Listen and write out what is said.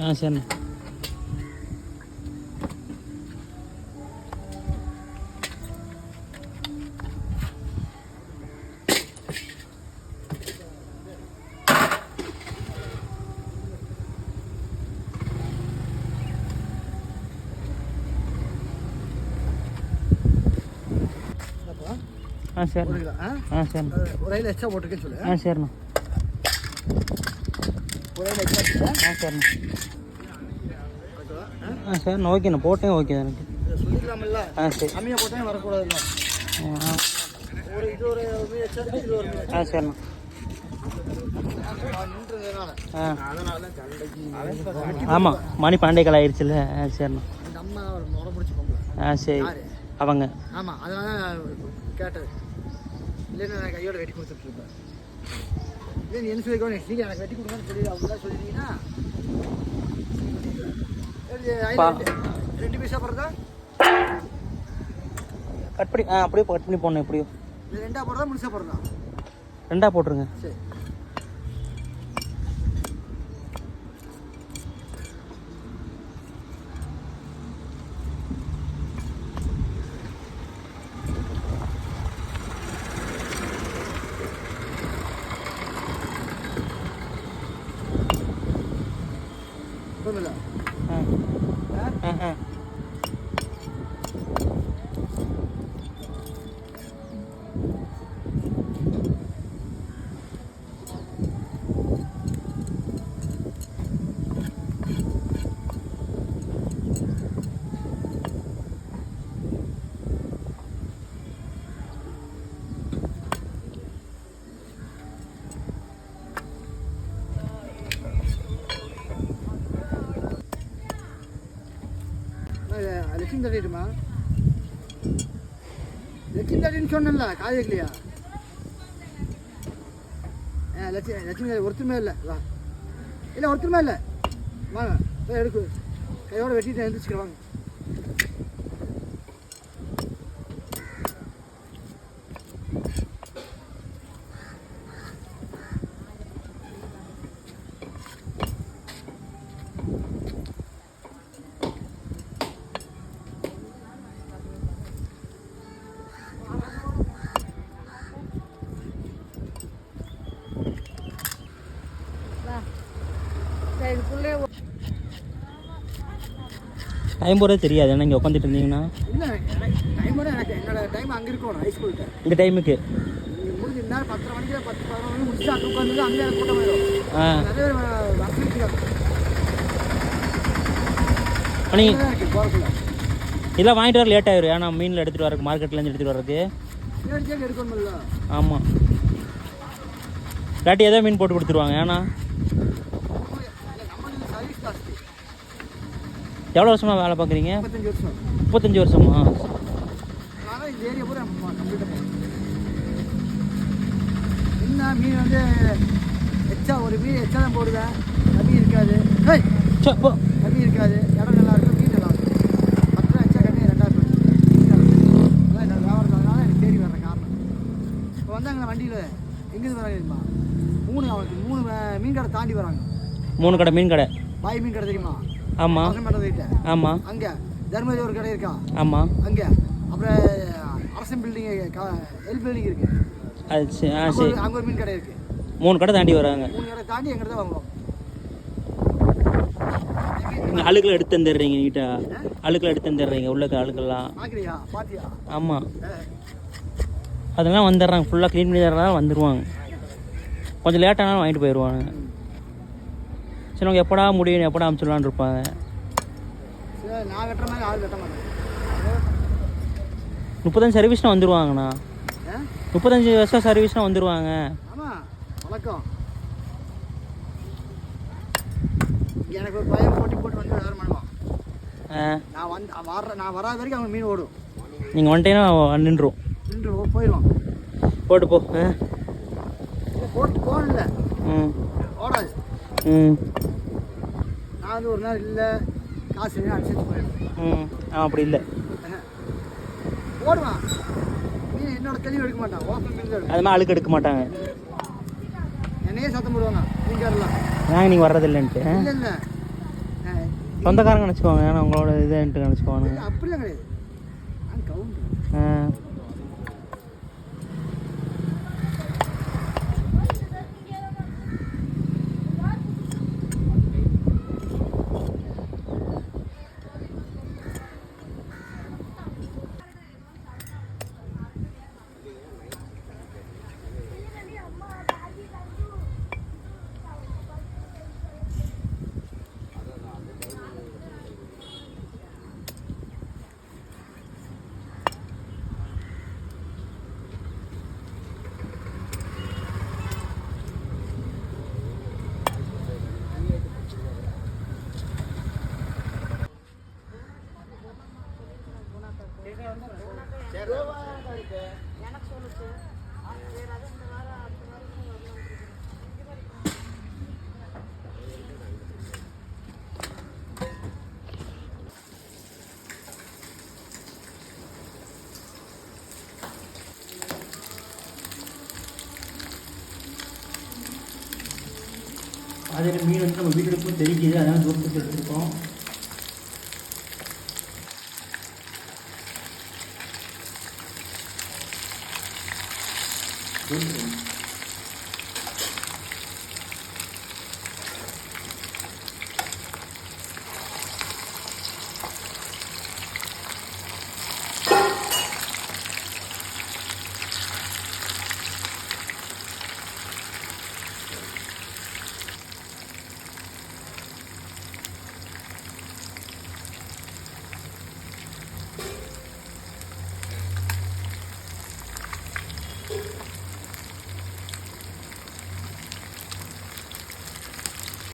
ஆ சரிண்ணா? ஆ சரிண்ணா. ஆ? சரிண்ணா. ஒரு ஐடியா எக்ஸ்ட்ரா போட்டிருக்கேன்னு சொல்லு. ஆ சரிண்ணா. ஆ சரிண்ணா ஆ சரிண்ணா ஓகேண்ணா போட்டேன் ஓகே எனக்கு. சொல்லிக்கலாமில்ல? ஆ சரி. கம்மியாக போட்டால் வரக்கூடாதுல்ல? ஆ, ஒரு இது ஒரு மீன் எக்ஸ்ட்ரா இருக்கு, இது ஒரு மீன் ஆ. சரிண்ணா ஆமாம் மணி பன்னெண்டே கால் ஆயிடுச்சுல்ல ஆ சரிண்ணா ஆ சரி. அவங்க. ஆமாம் அதனால கேட்டது இல்லைன்னா நான் கையோட வெட்டி கொடுத்துட்ருப்பேன் இல்லை என்ன சொல்லிக்கோ நெக்ஸ்ட் வீக் எனக்கு வெட்டி கொடுங்கன்னு சொல்லி அவங்க சொல்லிட்டீங்கன்னா. ரெண்டு- பீஸாக போடுறதா? கட் பண்ணி ஆ அப்படியே கட் பண்ணி போடணும் எப்படியோ. இல்லை ரெண்டா போடுறதா முழுசாக போடுறதா? ரெண்டாக போட்டுருங்க. சரி. ஒன்றும் ஆ ஆ ஆ லட்சுமி தட்டிட்டுமா லட்சுமி சொன்னேன்ல காது இல்லையா ஆ லட்சுமி லட்சுமி ஒருத்தருமே இல்லை வா இல்லை ஒருத்தருமே இல்லை வாங்க எடுக்கு கையோட வெட்டிட்டு எழுந்திரிச்சுக்கிறேன் வாங்க டைம் போகிறதே தெரியாது. ஏன்னா இங்கே உட்காந்துட்டு இருந்தீங்கன்னா. இந்த டைமுக்கு ஆ. இதெல்லாம் வாங்கிட்டு வர லேட் ஆயிரும். ஏன்னா மீனில் எடுத்துகிட்டு வரக்கு மார்க்கெட்லேருந்து எடுத்துகிட்டு வரக்கு. ஆமாம் இல்லாட்டி ஏதோ மீன் போட்டு கொடுத்துருவாங்க. ஏன்னா எவ்வளோ வருஷமாக வேலை பார்க்குறீங்க? முப்பத்தஞ்சு வருஷம். என்ன மீன் வந்து எச்சா ஒரு மீன் எச்சா தான் போடுவேன். கம்மி இருக்காது. ஏய்! சே போ. கம்மி இருக்காது. இடம் நல்லா இருக்கும் மீன் நல்லா இருக்கும். பத்து. எச்சா கம்மி ரெண்டாயிரம் அதான் என்னோட வியாபாரம். அதனால எனக்கு தேடி வர்ற காரணம். இப்போ வந்தாங்க வண்டியில். எங்கேருந்து வராங்க தெரியுமா? மூணு அவனுக்கு மூணு மீன் கடை தாண்டி வராங்க. மூணு கடை மீன் கடை. பாய் மீன் கடை தெரியுமா? ஆமாம் அரசம்பேட்டை ஆமாம் அங்கே. தர்மதி ஒரு கடை இருக்கா? ஆமாம் அங்கே. அப்புறம் அரசன் பில்டிங் எல் பில்டிங் இருக்கு. அது சரி ஆ சரி. அங்க ஒரு மீன் கடை இருக்கு. மூணு கடை தாண்டி வராங்க. மூணு கடை தாண்டி எங்கிட்ட தான் வாங்குவோம் நீங்கள் அழுக்கில் எடுத்து தந்துடுறீங்க நீட்டாக அழுக்கில் எடுத்து தந்துடுறீங்க. உள்ள பாத்தியா? ஆமாம் அதெல்லாம் வந்துடுறாங்க. ஃபுல்லாக க்ளீன் பண்ணி தரலாம் வந்துடுவாங்க கொஞ்சம் லேட்டானாலும் வாங்கிட்டு போயிடுவாங்க. சரி அவங்க எப்படா முடியும் எப்படா அமுச்சிடலான்னு இருப்பாங்க. முப்பத்தஞ்சு சர்வீஸ்னால் வந்துடுவாங்கண்ணா முப்பத்தஞ்சு வருஷம் சர்வீஸ்னால் வந்துடுவாங்க ஆமா வணக்கம். எனக்கு ஒரு பையன் போட்டி போட்டு வந்து வேற பண்ணுவான் ஆ. நான் வந்து வர்ற நான் வராத வரைக்கும் அவன் மீன் ஓடும். நீங்கள் வந்துட்டீங்கன்னா நின்றும் நின்று போயிடுவான். போட்டு போ போட்டு போகணும்ல. ம். ஓடாது. நான் ஒரு நாள் இல்லை காசு வேணும் அனுசரிச்சு போயிடுவேன். ம். ஆ அப்படி இல்லை. ஓடுவான் மீன் என்னோட தெளிவு எடுக்க மாட்டான். ஓப்பன் மீன் தான் எடுக்கும். அது மாதிரி அழுக்கு எடுக்க மாட்டாங்க. என்னையே சத்தம் போடுவாங்க நீங்கள் வரலாம் ஏங்க நீங்கள் வர்றதில்லைன்ட்டு. இல்லை இல்லை. சொந்தக்காரங்க நினச்சிக்குவாங்க ஏன்னா உங்களோட இதுன்ட்டு நினச்சிக்குவானுங்க அப்படிலாம் கிடையாது கவுண்டர் ஆ அதில் மீன் வந்து நம்ம வீட்டுக்கு போய் தெரிக்குது அதனால் தூரத்துக்கு எடுத்துருக்கோம். தூரத்துக்கு